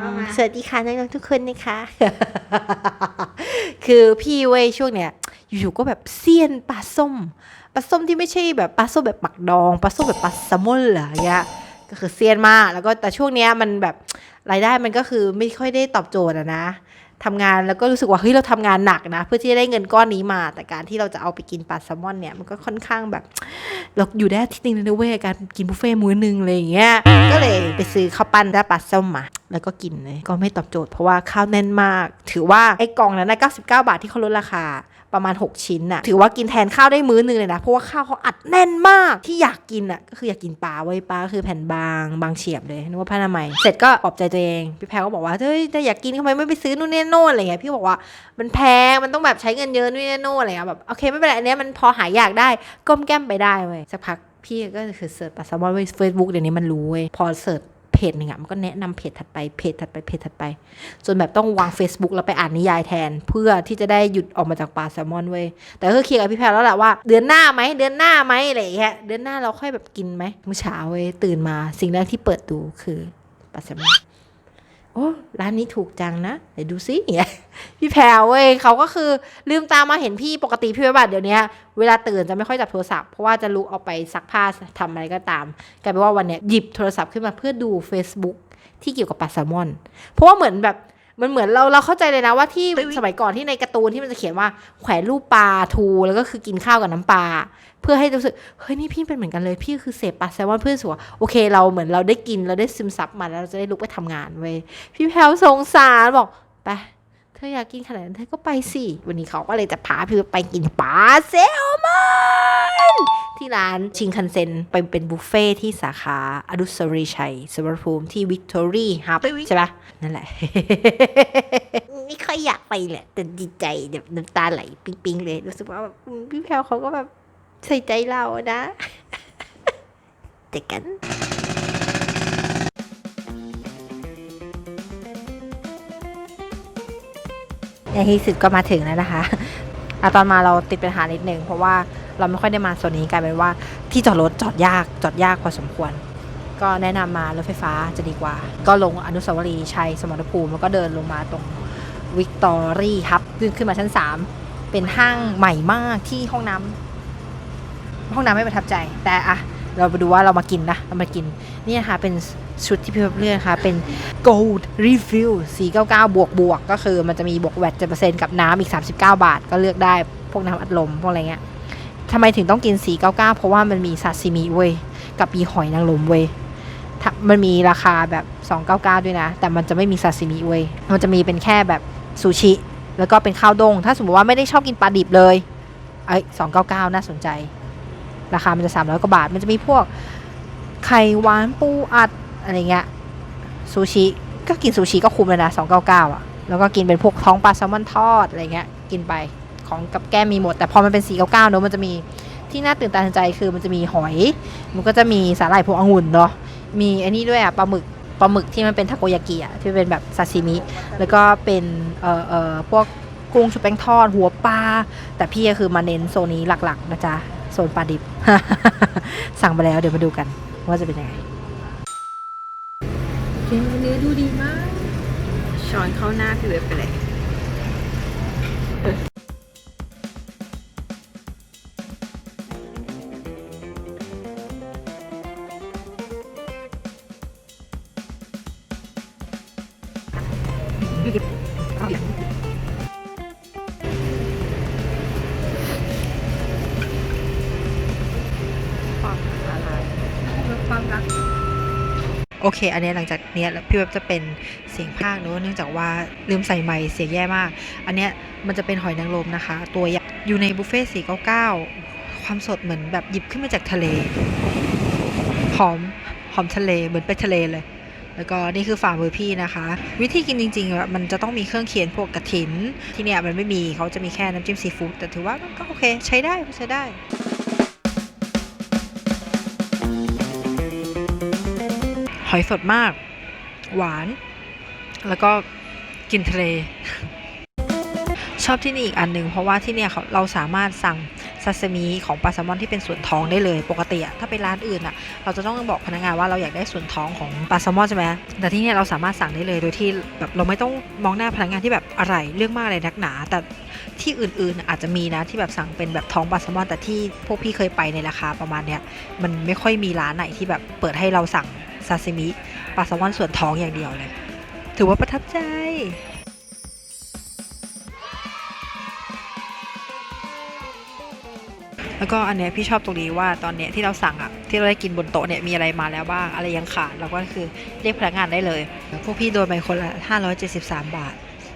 ว่ามาสวัสดีค่ะน้องๆทุกคนนะคะ คือพี่เว้ยช่วงเนี้ยอยู่ๆก็แบบเซียนปลาส้มปลาส้มที่ไม่ใช่แบบปลาส้มแบบปักดองปลาส้มแบบปลาแซลมอนเหรออย่างเงี้ยก็คือเซียนมากแล้วก็แต่ช่วงเนี้ยมันแบบรายได้มันก็คือไม่ค่อยได้ตอบโจทย์อะนะ ทำงานแล้วก็รู้สึกว่าเฮ้ยเราทำงานหนักนะ เพื่อที่จะได้เงินก้อนนี้มา แต่การที่เราจะเอาไปกินปลาแซลมอนเนี่ยมันก็ค่อนข้างแบบเราอยู่ได้ที่นึงนะเว้ยการกินบุฟเฟ่ต์มื้อนึงอะไรอย่างเงี้ยก็เลยไปซื้อข้าวปั้นและปลาแซลมมาแล้วก็กินเลยก็ไม่ตอบโจทย์เพราะว่าข้าวแน่นมาก ถือว่าไอ้กล่องนั้นนะ99 บาทที่เขาลดราคา ประมาณ 6 ชิ้นน่ะถือว่ากินแทนข้าวได้มื้อนึงเลยนะ เพราะว่าข้าวเขาอัดแน่นมากที่อยากกินอะก็คืออยากกินปลาไว้ปลาคือแผ่นบางบางเฉียบเลยนึกว่าผ้านามัยเสร็จก็ปลอบใจตัวเอง พี่แพรก็บอกว่าเฮ้ยถ้าอยากกินทำไมไม่ไปซื้อนู่นนี่โน่นอะไรเงี้ยพี่บอกว่ามันแพงมันต้องแบบใช้เงินเยอะนู่นนี่โน่นอะไรเงี้ยแบบโอเคไม่เป็นไรอันเนี้ยมันพอหาอยากได้ก้มแก้มไปได้เว้ยสักพักพี่ก็คือเสิร์ชปลาแซลมอนไว้เฟซบุ๊กเดี๋ยวนี้มันรู้เว้ยพอเสิร์ช เพจหนึ่งอะมันก็แนะนำเพจถัดไปเพจถัดไปเพจถัดไป จนแบบต้องวาง Facebook แล้วไปอ่านนิยายแทน เพื่อที่จะได้หยุดออกมาจากปลาแซลมอนเว้ยแต่ก็เคลียร์กับพี่แพรแล้วแหละว่า เดือนหน้าไหมเดือนหน้าไหมอะไรอย่างเงี้ยเดือนหน้าเราค่อยแบบกินไหมเมื่อเช้าเว้ยตื่นมาสิ่งแรกที่เปิดดูคือปลาแซลมอน อ้ร้านนี้ถูกจังนะเดี๋ยวดูซิเนี่ยพี่แพรเว้ยเขาก็คือลืมตามาเห็นพี่ปกติพี่บัตเดี๋ยวนี้เวลาตื่นจะไม่ค่อยจับโทรศัพท์เพราะว่าจะลุกออกไปซักผ้าทำอะไรก็ตามกลายเป็นว่าวันเนี้ยหยิบโทรศัพท์ขึ้นมาเพื่อดู Facebook ที่เกี่ยวกับปลาแซลมอน เพราะว่าเหมือนแบบ มันเหมือนเราเราเข้าใจเลยนะว่าที่สมัยก่อนที่ในการ์ตูนที่มันจะเขียนว่าแขวนรูปปลาทูแล้วก็คือกินข้าวกับน้ำปลาเพื่อให้รู้สึกเฮ้ยนี่พี่เป็นเหมือนกันเลยพี่คือเสพปลาแซลมอนเพื่อรู้สึกว่าโอเค เราเหมือนเราได้กินเราได้ซึมซับมันแล้วเราจะได้ลุกไปทำงานเว้ยพี่แพลวสงสารบอกไปเธออยากกินขนาดนั้นเธอก็ไปสิวันนี้เขาก็เลยจะพาพี่ไปกินปลาแซลมอน ที่ร้านชิงคันเซ็นไปเป็นบุฟเฟ่ที่สาขาอดุสรีชัยสวรภูมิที่วิกตอรี่ฮับใช่ปะนั่นแหละ ไม่ค่อยอยากไปแหละ แต่ดีใจแบบน้ำตาไหลปิ๊งๆ เลย รู้สึกว่าแบบอืมพี่แพลวเขาก็แบบใส่ใจเรานะเจอกันในที่สุดก็มาถึงแล้วนะคะอะตอนมาเราติดปัญหานิดนึงเพราะว่า เราไม่ค่อยได้มาโซนนี้กลายเป็นว่าที่จอดรถจอดยากจอดยากพอสมควร ก็แนะนำมารถไฟฟ้าจะดีกว่า ก็ลงอนุสาวรีย์ชัยสมรภูมิแล้วก็เดินลงมาตรงวิกตอรี่ครับขึ้นขึ้นมาชั้น 3 เป็นห้างใหม่มากที่ห้องน้ำห้องน้ำไม่ประทับใจ แต่อะเราไปดูว่าเรามากินนะเรามากินนี่นะคะเป็นชุดที่พี่เลือกนะคะเป็น gold refill 499 บวกบวกก็คือมันจะมีบวกแวต7%กับน้ำอีก 39 บาท ก็เลือกได้พวกน้ำอัดลม พวกอะไรเงี้ย ทำไมถึงต้องกิน499เพราะว่ามันมีซาซิมิเว้ยกับมีหอยนางรมเว้ยถ้ามันมีราคาแบบ 299 ด้วยนะ แต่มันจะไม่มีซาซิมิเว้ยมันจะมีเป็นแค่แบบซูชิ แล้วก็เป็นข้าวดง ถ้าสมมติว่าไม่ได้ชอบกินปลาดิบเลยเอ้ย299น่าสนใจ ราคามันจะ300กว่าบาท มันจะมีพวกไข่หวานปูอัดอะไรเงี้ยซูชิก็กินซูชิก็คุ้มเลยนะ299อะแล้วก็กินเป็นพวกท้องปลาแซลมอนทอดอะไรเงี้ยกินไป ของกับแก้มมีหมด แต่พอมันเป็น499เนอะมันจะมีที่น่าตื่นตาตื่นใจคือมันจะมีหอย มันก็จะมีสาหร่ายพวงองุ่นเนาะมีอันนี้ด้วยอะปลาหมึกปลาหมึกที่มันเป็นทาโกยากิอะที่เป็นแบบซาซิมิ แล้วก็เป็นเอ่อเอ่อพวกกุ้งชุบแป้งทอดหัวปลาแต่พี่ก็คือมาเน้นโซนนี้หลักๆนะจ๊ะโซนปลาดิบ สั่งไปแล้วเดี๋ยวมาดูกัน ว่าจะเป็นยังไงเนื้อดูดีมาก ช้อนเข้าหน้าพี่เว็บไปเลย โอเค อันนี้หลังจากเนี้ยพี่เว็บจะเป็นเสียงภาคเนอะเนื่องจากว่าลืมใส่ไมค์เสียงแย่มาก อันเนี้ยมันจะเป็นหอยนางรมนะคะ ตัวใหญ่อยู่ในบุฟเฟ่ต์499ความสดเหมือนแบบหยิบขึ้นมาจากทะเล หอม หอมทะเล เหมือนไปทะเลเลย แล้วก็นี่คือฝ่ามือพี่นะคะ วิธีกินจริงๆมันจะต้องมีเครื่องเคียงพวกกระถิน ที่เนี่ยมันไม่มีเขาจะมีแค่น้ำจิ้มซีฟู้ดแต่ถือว่าก็โอเค ใช้ได้ใช้ได้หอยสดมาก หวาน แล้วก็กินทะเล ชอบที่นี่อีกอันหนึ่งเพราะว่าที่เนี่ยเขาเราสามารถสั่งซาซิมิของปลาแซลมอนที่เป็นส่วนท้องได้เลยปกติอะถ้าเป็นร้านอื่นอะเราจะต้องบอกพนักงานว่าเราอยากได้ส่วนท้องของปลาแซลมอนใช่ไหมแต่ที่เนี่ยเราสามารถสั่งได้เลยโดยที่แบบเราไม่ต้องมองหน้าพนักงานที่แบบอะไรเรื่องมากเลยนักหนา แต่ที่อื่นๆอาจจะมีนะที่แบบสั่งเป็นแบบท้องปลาแซลมอน แต่ที่พวกพี่เคยไปในราคาประมาณเนี้ยมันไม่ค่อยมีร้านไหนที่แบบเปิดให้เราสั่งซาซิมิปลาแซลมอนส่วนท้องอย่างเดียวเลย ถือว่าประทับใจ แล้วก็อันเนี้ยพี่ชอบตรงนี้ว่าตอนเนี้ยที่เราสั่งอะที่เราได้กินบนโต๊ะเนี่ยมีอะไรมาแล้วบ้างอะไรยังขาดเราก็คือเรียกพนักงานได้เลย พวกพี่โดนไปคนละ573 บาท